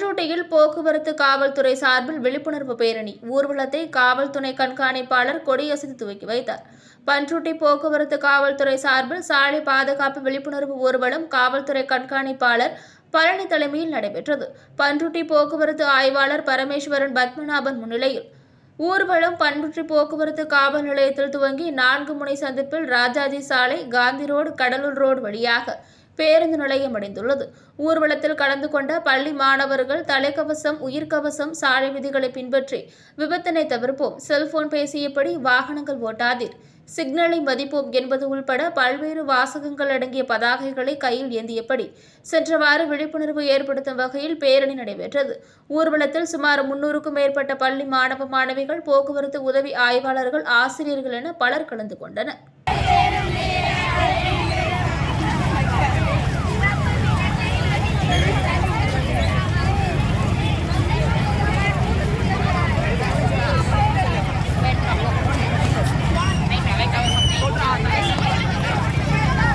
போக்குவரத்து காவல்துறை சார்பில் விழிப்புணர்வு பேரணி. ஊர்வலத்தை காவல் துணை கண்காணிப்பாளர் கொடியசைத்து துவக்கி வைத்தார். பன்ருட்டி போக்குவரத்து காவல்துறை சார்பில் சாலை பாதுகாப்பு விழிப்புணர்வு ஊர்வலம் காவல்துறை கண்காணிப்பாளர் பழனி தலைமையில் நடைபெற்றது. பன்ருட்டி போக்குவரத்து ஆய்வாளர் பரமேஸ்வரன் பத்மநாபன் முன்னிலையில் ஊர்வலம் பண்ருட்டி போக்குவரத்து காவல் நிலையத்தில் துவங்கி நான்கு முனை சந்திப்பில் ராஜாஜி சாலை காந்தி ரோடு கடலூர் ரோடு வழியாக பேருந்து நிலையம் அடைந்துள்ளது. ஊர்வலத்தில் கலந்து கொண்ட பள்ளி மாணவர்கள் தலைக்கவசம் உயிர்கவசம் சாலை விதிகளை பின்பற்றி விபத்தினை தவிர்ப்போம். செல்போன் பேசியபடி வாகனங்கள் ஓட்டாதீர். சிக்னலை மதிப்போம் என்பது உள்பட பல்வேறு வாசகங்கள் அடங்கிய பதாகைகளை கையில் ஏந்தியபடி சென்றவாறு விழிப்புணர்வு ஏற்படுத்தும் வகையில் பேரணி நடைபெற்றது. ஊர்வலத்தில் சுமார் முன்னூறுக்கும் மேற்பட்ட பள்ளி மாணவ மாணவிகள் போக்குவரத்து உதவி ஆய்வாளர்கள் ஆசிரியர்கள் என பலர் கலந்து கொண்டனர்.